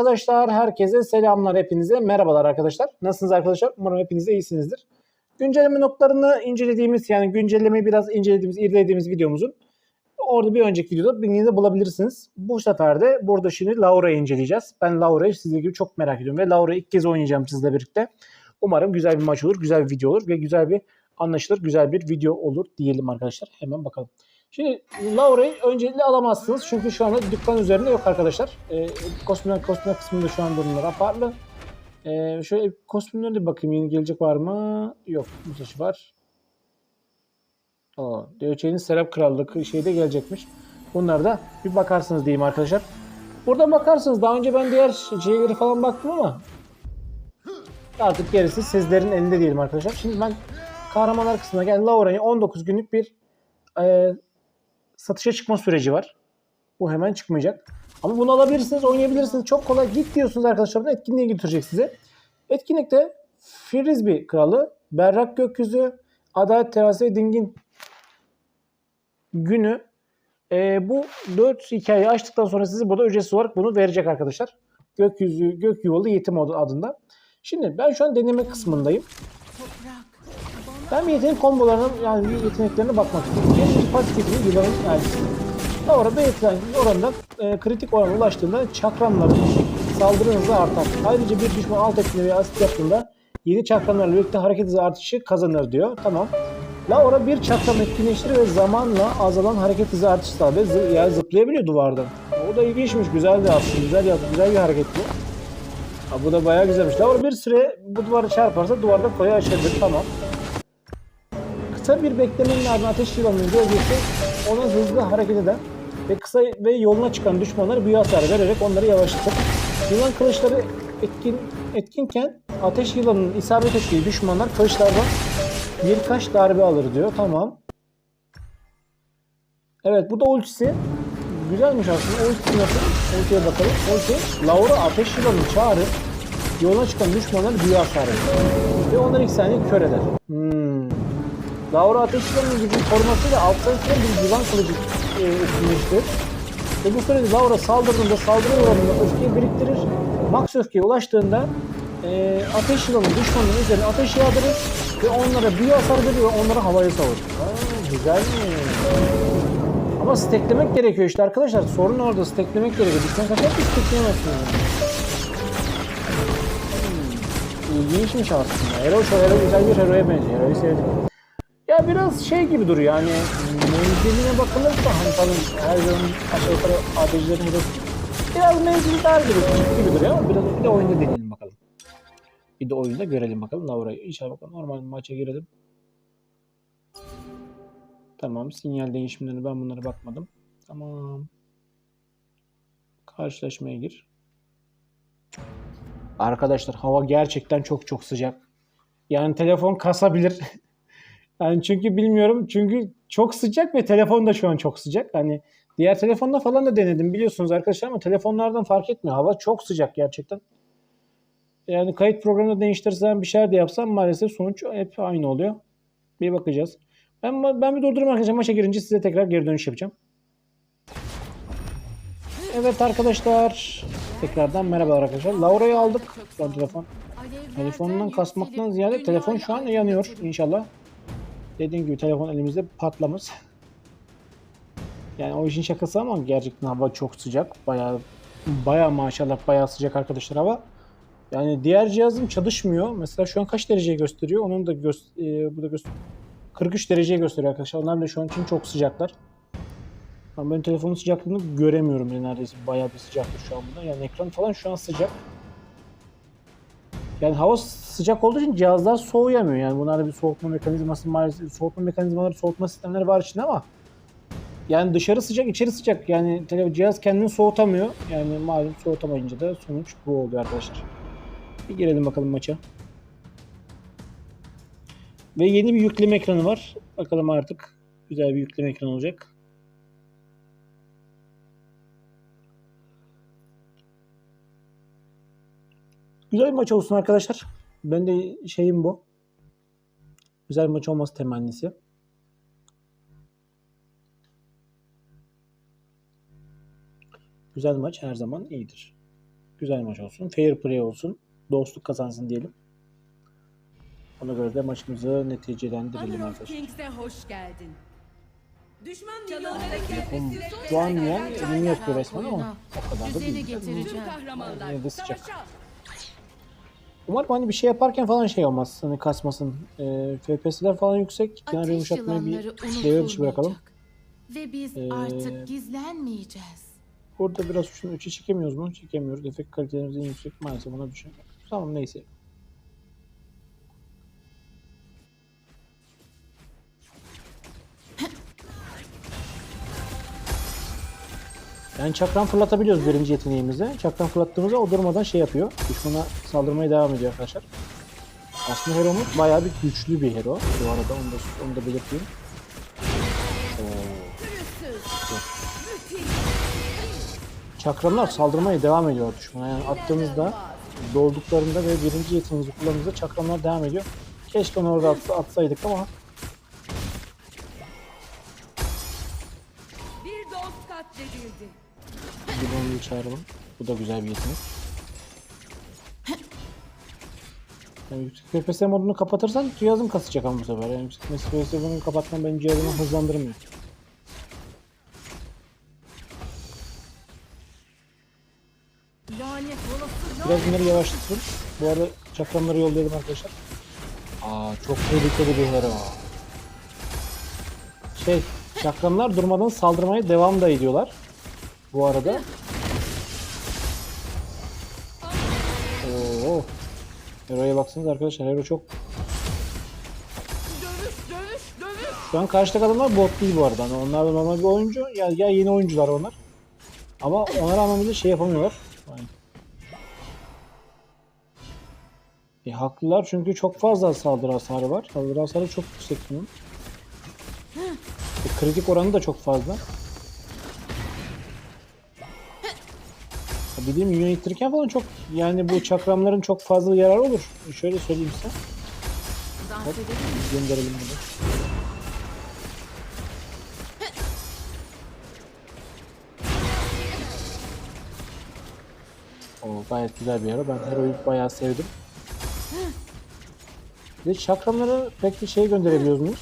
Arkadaşlar herkese selamlar hepinize. Merhabalar arkadaşlar. Nasılsınız arkadaşlar? Umarım hepiniz de iyisinizdir. Güncelleme notlarını incelediğimiz yani güncellemeyi biraz incelediğimiz, irdelediğimiz videomuzun orada bir önceki videoda bilginizi bulabilirsiniz. Bu sefer de burada şimdi Laura'yı inceleyeceğiz. Ben Laura'yı sizler gibi çok merak ediyorum ve Laura'yı ilk kez oynayacağım sizle birlikte. Umarım güzel bir maç olur, güzel bir video olur ve güzel bir anlaşılır, güzel bir video olur diyelim arkadaşlar. Hemen bakalım. Şimdi Laura'yı öncelikle alamazsınız çünkü şu anda dükkan üzerinde yok arkadaşlar. Ee, kostümler, kısmında şu an durumlar apartlı. Ee, şöyle kostümlerine de bakayım yeni gelecek var mı? Yok taşı var. Aa, DÖÇ'nin Serap Krallık şeyde gelecekmiş. Bunlar da bir bakarsınız diyeyim arkadaşlar. Burada bakarsınız daha önce ben diğer şeylere falan baktım ama artık gerisi sizlerin elinde diyelim arkadaşlar. Şimdi ben kahramanlar kısmına gel Laura'yı 19 günlük bir e, satışa çıkma süreci var. Bu hemen çıkmayacak. Ama bunu alabilirsiniz, oynayabilirsiniz. Çok kolay. Git diyorsunuz arkadaşlar. Bunu etkinliğe götürecek size. Etkinlikte Frisbee kralı, berrak gökyüzü, adalet terası ve dingin günü e, bu 4 hikayeyi açtıktan sonra size burada ücretsiz olarak bunu verecek arkadaşlar. Gökyüzü, gök yuvalı yetim adı adında. Şimdi ben şu an deneme kısmındayım. Ben bir yetenek kombolarına yani bir yeteneklerine bakmak istiyorum. Birinci pasif yeteneği yılanın elçisi. Orada yetenek oranında e, kritik orana ulaştığında çakramların saldırı hızı artar. Ayrıca bir düşman alt etkileri veya asit yaptığında yeni çakramlarla birlikte hareket hızı artışı kazanır diyor. Tamam. Laura bir çakram etkinleştirir ve zamanla azalan hareket hızı artışı sağlıyor. Zı, yani zıplayabiliyor duvardan. O da ilginçmiş. Güzel de aslında. Güzel, yaptı, güzel bir hareket bu. Ha, bu da bayağı güzelmiş. Laura bir süre bu duvarı çarparsa duvarda kolay aşabilir. Tamam. Kısa bir beklemenin ardından ateş yılanının gölgesi ona hızlı hareket eder ve kısa ve yoluna çıkan düşmanlara büyü hasarı vererek onları yavaşlatır. Yılan kılıçları etkin, etkinken ateş yılanının isabet ettiği düşmanlar kılıçlardan birkaç darbe alır diyor. Tamam. Evet bu da ultisi. Güzelmiş aslında. Ultisi nasıl? Ultiye bakalım. Ulti Laura ateş yılanını çağırır. Yoluna çıkan düşmanlara büyü hasarı. Ve onları iki saniye kör eder. Hmm. Laura Ateşli'nin gücünün korumasıyla alttan süre bir yılan kılıcı e. Ve bu sürede Laura saldırdığında saldırı oranında öfkeyi biriktirir. Max öfkeye ulaştığında e, ateş yılanı düşmanın üzerine ateş yağdırır ve onlara büyü hasar verir ve onları havaya savurur. Güzel mi? Ama steklemek gerekiyor işte arkadaşlar. Sorun orada steklemek gerekiyor. Düşman kaçar ki stekleyemezsiniz. Hmm, İlginçmiş aslında. Hero, şu Hero güzel bir Hero'ya benziyor. Hero'yu sevdim. Biraz şey gibi duruyor yani menziline bakılırsa hani tabii her zaman aşağı yukarı ADC'lerin hedefi biraz menzili dar gibi, gibi duruyor ama biraz bir de oyunda deneyelim bakalım. Bir de oyunda görelim bakalım Laura'yı. İnşallah bakalım normal maça girelim. Tamam sinyal değişimlerine ben bunlara bakmadım. Tamam. Karşılaşmaya gir. Arkadaşlar hava gerçekten çok çok sıcak. Yani telefon kasabilir. Yani çünkü bilmiyorum. Çünkü çok sıcak ve telefon da şu an çok sıcak. Hani diğer telefonda falan da denedim biliyorsunuz arkadaşlar ama telefonlardan fark etmiyor. Hava çok sıcak gerçekten. Yani kayıt programını değiştirsem bir şeyler de yapsam maalesef sonuç hep aynı oluyor. Bir bakacağız. Ben ben bir durdurayım arkadaşlar. Maça girince size tekrar geri dönüş yapacağım. Evet arkadaşlar. Tekrardan merhabalar arkadaşlar. Laura'yı aldık. Telefon. Telefonundan kasmaktan ziyade telefon şu an yanıyor inşallah. Dediğim gibi telefon elimizde patlamaz. Yani o işin şakası ama gerçekten hava çok sıcak. Bayağı bayağı maşallah bayağı sıcak arkadaşlar hava. Yani diğer cihazım çalışmıyor. Mesela şu an kaç derece gösteriyor? Onun da gö e, bu da göster 43 derece gösteriyor arkadaşlar. Onlar da şu an için çok sıcaklar. Ama ben telefonun sıcaklığını göremiyorum yani neredeyse. Bayağı bir sıcaktır şu an bunda. Yani ekran falan şu an sıcak. Yani hava sıcak olduğu için cihazlar soğuyamıyor. Yani bunlarda bir soğutma mekanizması maalesef soğutma mekanizmaları, soğutma sistemleri var içinde ama yani dışarı sıcak, içeri sıcak. Yani cihaz kendini soğutamıyor. Yani malum soğutamayınca da sonuç bu oluyor arkadaşlar. Bir girelim bakalım maça. Ve yeni bir yükleme ekranı var. Bakalım artık güzel bir yükleme ekranı olacak. Güzel bir maç olsun arkadaşlar. Ben de şeyim bu. Güzel bir maç olması temennisi. Güzel maç her zaman iyidir. Güzel maç olsun. Fair play olsun. Dostluk kazansın diyelim. Ona göre de maçımızı neticelendirelim arkadaşlar. Hoş geldin. Düşman Oğlum, milyonları Şu an yani elimi yapıyor resmen ama o kadar da değil. getireceğim. Kahramanlar Yine de sıcak. Umarım hani bir şey yaparken falan şey olmaz. Hani kasmasın. E, FPS'ler falan yüksek. Ateş yumuşatmayı bir devre dışı bırakalım. Ve biz Ee, artık gizlenmeyeceğiz. Burada biraz şunu 3'e çekemiyoruz mu? Çekemiyoruz. Efekt kalitelerimiz en yüksek. Maalesef ona düşüyor. Tamam neyse. Yani çakran fırlatabiliyoruz birinci yeteneğimizde. Çakran fırlattığımızda o durmadan şey yapıyor. Düşmana saldırmaya devam ediyor arkadaşlar. Aslında Hero'muz bayağı bir güçlü bir hero. Bu arada onu da, onu da belirteyim. Çakranlar saldırmaya devam ediyor düşmana. Yani attığımızda dolduklarında ve birinci yeteneğimizi kullandığımızda çakranlar devam ediyor. Keşke onu orada at- atsaydık ama katledildi. Bir onu çağıralım. Bu da güzel bir yetenek. Yani yüksek FPS modunu kapatırsan cihazın kasacak ama bu sefer. Yani yüksek FPS modunu kapatman benim cihazımı hızlandırmıyor. Biraz bunları yavaşlatalım. Bu arada çakramları yollayalım arkadaşlar. Aa çok tehlikeli bir hero. Şey, çakramlar durmadan saldırmaya devam da ediyorlar. Bu arada. Oo. Hero'ya baksanız arkadaşlar. Hero çok... Dövüş, dövüş, dövüş. Şu an karşıdaki adamlar bot değil bu arada. Hani onlar da normal bir oyuncu. Ya, ya yeni oyuncular onlar. Ama ona rağmen bile şey yapamıyorlar. Yani. E, haklılar çünkü çok fazla saldırı hasarı var. Saldırı hasarı çok yüksek bunun. E, kritik oranı da çok fazla. Ya Bildiğim minyon ittirirken falan çok yani bu çakramların çok fazla yararı olur. Şöyle söyleyeyim size. Hop. Gönderelim bunu. O gayet güzel bir hero. Ben hero'yu bayağı sevdim. Bir de çakramları pek bir şey gönderebiliyoruz?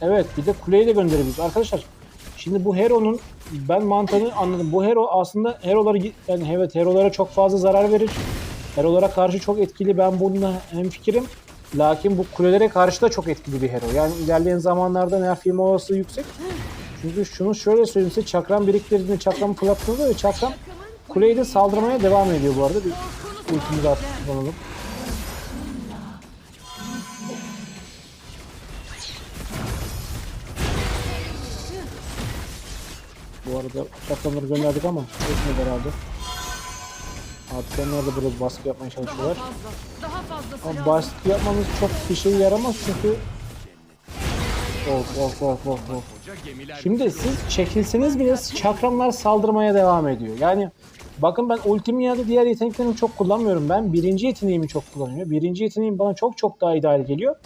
Evet bir de kuleyi de gönderebiliyoruz. Arkadaşlar şimdi bu hero'nun ben mantığını anladım. Bu hero aslında hero'ları yani evet hero'lara çok fazla zarar verir. Hero'lara karşı çok etkili. Ben bununla hemfikirim. Lakin bu kulelere karşı da çok etkili bir hero. Yani ilerleyen zamanlarda nerf yeme olasılığı yüksek. Çünkü şunu şöyle söyleyeyim size çakram biriktirdiğinde çakram fırlattığında ve çakram kuleyi de saldırmaya devam ediyor bu arada. Bir ultimi de atalım. Bu arada çakramları gönderdik ama etmedi herhalde. Artık onlar da burada baskı yapmaya Daha çalışıyorlar. fazla. Daha fazla Ama silah. baskı yapmamız çok bir şey yaramaz çünkü Of of of of of. Şimdi siz çekilseniz bile çakramlar saldırmaya devam ediyor. Yani bakın ben ultimi ya da diğer yeteneklerimi çok kullanmıyorum. Ben birinci yeteneğimi çok kullanıyorum. Birinci yeteneğim bana çok çok daha ideal geliyor.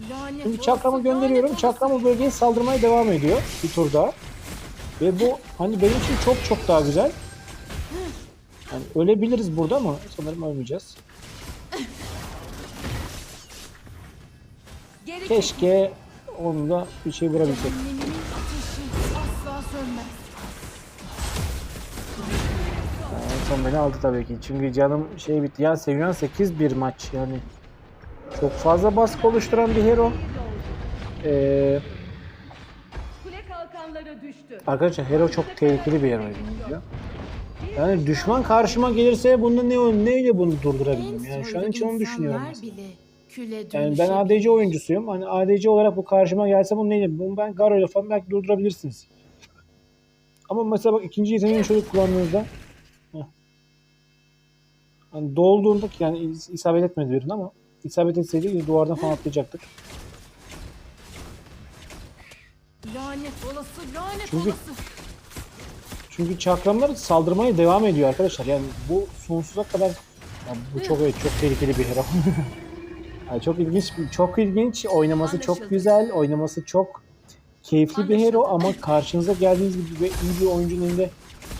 Şimdi çakramı gönderiyorum. Çakram o bölgeye saldırmaya devam ediyor bir tur daha. Ve bu hani benim için çok çok daha güzel. Yani ölebiliriz burada ama sanırım ölmeyeceğiz. Keşke onu da bir şey vurabilsek. En son beni aldı tabii ki. Çünkü canım şey bitti. Ya seviyen 8 bir maç yani. Çok fazla baskı oluşturan bir hero. Ee, kalkanları düştü. arkadaşlar hero çok tehlikeli bir hero. ya. Yani düşman karşıma gelirse bunu ne neyle bunu durdurabilirim? Yani şu an için onu düşünüyorum. mesela. Yani ben. ADC oyuncusuyum. Hani ADC olarak bu karşıma gelse bunu neyle? Bunu ben Garo'yla falan belki durdurabilirsiniz. Ama mesela bak ikinci yeteneğini şöyle kullandığınızda heh. hani dolduğunda ki yani is- isabet etmedi birine ama isabet etseydi duvardan falan atlayacaktık. Lanet olası, lanet Çünkü- olası. Çünkü çakramlar saldırmaya devam ediyor arkadaşlar. Yani bu sonsuza kadar ya bu çok evet, çok tehlikeli bir hero. yani çok ilginç, çok ilginç. Oynaması çok güzel, oynaması çok keyifli bir hero ama karşınıza geldiğiniz gibi ve iyi bir oyuncunun elinde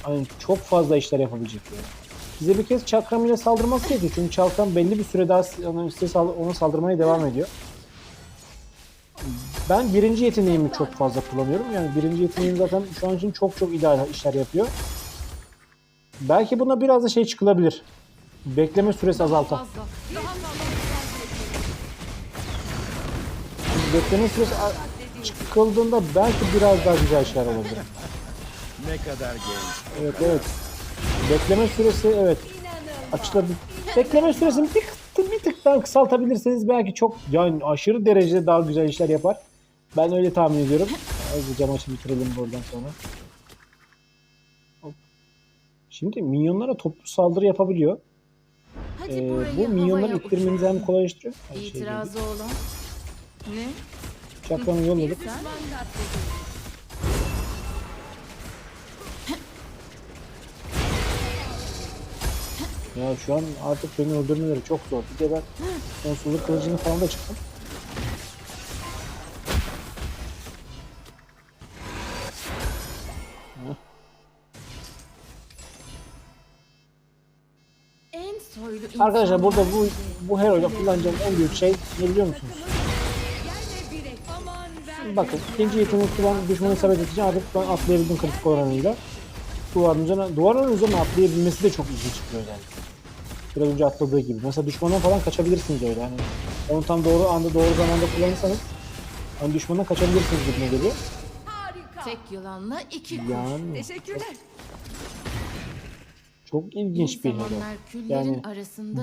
hani çok fazla işler yapabilecek yani. Bize bir kez çakram ile saldırması gerekiyor. Çünkü çakram belli bir süre daha size ona saldırmaya devam ediyor. Ben birinci yeteneğimi çok fazla kullanıyorum. Yani birinci yeteneğim zaten şu an için çok çok ideal işler yapıyor. Belki buna biraz da şey çıkılabilir. Bekleme süresi azaltan. Fazla. Daha fazla. Bekleme süresi çıkıldığında belki biraz daha güzel şeyler olabilir. Ne kadar genç. Evet evet. Bekleme süresi evet açılabilir. Bekleme süresini bir, bir tık daha kısaltabilirseniz belki çok yani aşırı derecede daha güzel işler yapar. Ben öyle tahmin ediyorum. Hızlıca maçı bitirelim buradan sonra. Hop. Şimdi minyonlara toplu saldırı yapabiliyor. Hadi Ee, bu minyonları havaya ittirmenizi hem kolaylaştırıyor. hem şey İtirazı olan. Ne? Çakranı yolladık. Sen? Ya şu an artık beni öldürmeleri çok zor. Bir de ben sonsuzluk kılıcını falan da çıktım. Arkadaşlar burada bu bu hero'yla kullanacağım en büyük şey ne biliyor musunuz? Bakın ikinci yetenek kullan düşmanı isabet edince artık ben atlayabildim kritik oranıyla. Duvarın üzerine, duvarın üzerine atlayabilmesi de çok ilginç bir özellik. Biraz önce atladığı gibi. Mesela düşmandan falan kaçabilirsiniz öyle. Hani onu tam doğru anda doğru zamanda kullanırsanız hani düşmandan kaçabilirsiniz gibime geliyor. Tek yılanla iki kuş. Yani Teşekkürler. çok ilginç bir küllerin Yani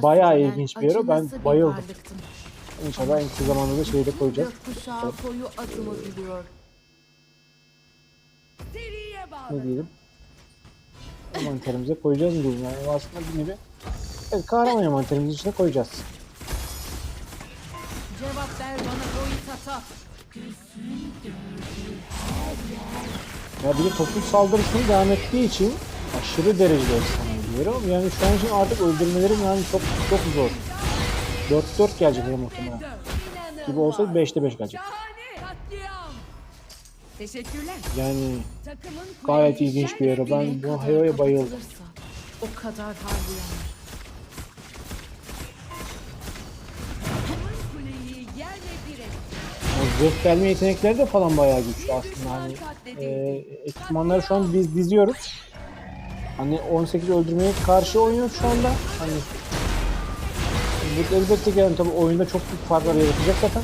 bayağı ilginç bir hero. Ben bayıldım. İnşallah en kısa zamanda da şeyi de koyacağız. Gökkuşağı koyu adımı biliyor. Seriye Ne diyelim? Envanterimize koyacağız mı diyelim. Yani aslında bir nevi evet, kahraman envanterimizin içine koyacağız. Cevap ver bana boyu tata. Ya bir de toplu saldırısını devam ettiği için aşırı derecede efsane diyorum. Yani şu an için artık öldürmelerim yani çok çok zor. 4-4 gelecek ya muhtemelen. Gibi olsa 5'te 5 gelecek. Teşekkürler. Yani gayet ilginç bir bir Ben bu hero'ya bayıldım. O kadar. Takımın Delme yetenekleri de falan bayağı güçlü aslında. Hani, e, ekipmanları şu an biz diziyoruz. Hani 18 öldürmeye karşı oynuyoruz şu anda. Hani bu elbette ki yani tabii oyunda çok büyük farklar yaratacak zaten.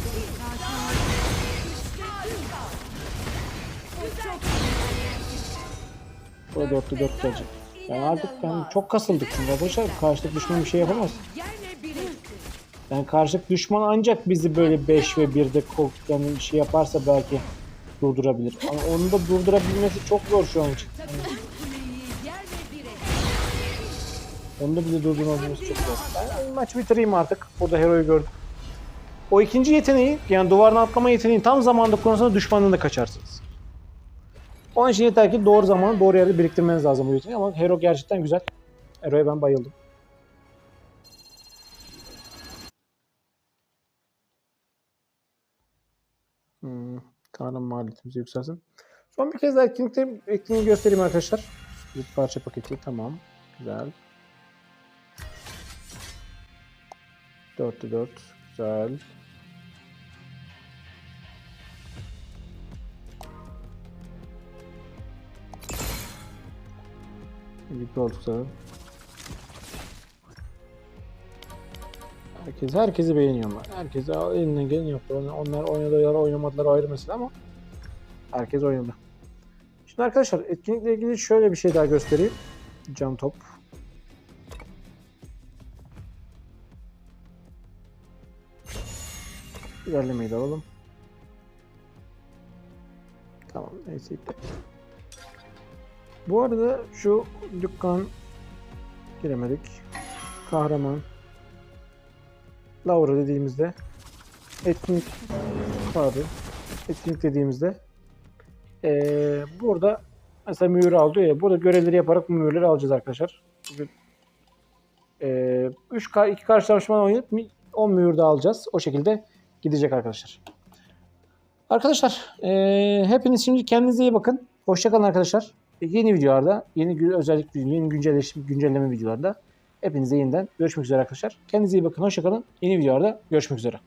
Burada 4'te 4 gelecek. Yani artık yani çok kasıldık çünkü arkadaşlar karşılık düşman bir şey yapamaz. Yani karşılık düşman ancak bizi böyle 5 ve 1'de ko- yani şey yaparsa belki durdurabilir. Ama onu da durdurabilmesi çok zor şu an için. Yani onu da bize durdurabilmesi çok zor. Ben maçı bitireyim artık. Burada heroyu gördüm. O ikinci yeteneği yani duvardan atlama yeteneğini tam zamanda kullanırsanız düşmandan da kaçarsınız. Onun için yeter ki doğru zamanı doğru yerde biriktirmeniz lazım bu yeteneği ama hero gerçekten güzel. Hero'ya ben bayıldım. Tanrım maliyetimizi yükselsin. Son bir kez daha etkinlikleri, etkinliği göstereyim arkadaşlar. Bir parça paketi tamam. Güzel. 4'te 4. Güzel. Birlikte olduk. Herkes herkesi beğeniyorlar. Herkes elinden geleni yapıyor. Onlar, oynadılar oynamadılar ayrı mesele ama herkes oynadı. Şimdi arkadaşlar etkinlikle ilgili şöyle bir şey daha göstereyim. Cam top. İlerlemeyi de alalım. Tamam neyse iptal. Bu arada şu dükkan giremedik. Kahraman Laura dediğimizde etkinlik pardon etkinlik dediğimizde eee, burada mesela mühür al diyor ya burada görevleri yaparak mühürleri alacağız arkadaşlar. Bugün eee 3 2 karşılaşma oynayıp 10 mühür de alacağız. O şekilde gidecek arkadaşlar. Arkadaşlar eee, hepiniz şimdi kendinize iyi bakın. Hoşçakalın arkadaşlar. Yeni videolarda, yeni özellikle yeni güncelleşme, güncelleme videolarda Hepinize yeniden görüşmek üzere arkadaşlar. Kendinize iyi bakın. Hoşçakalın. Yeni videolarda görüşmek üzere.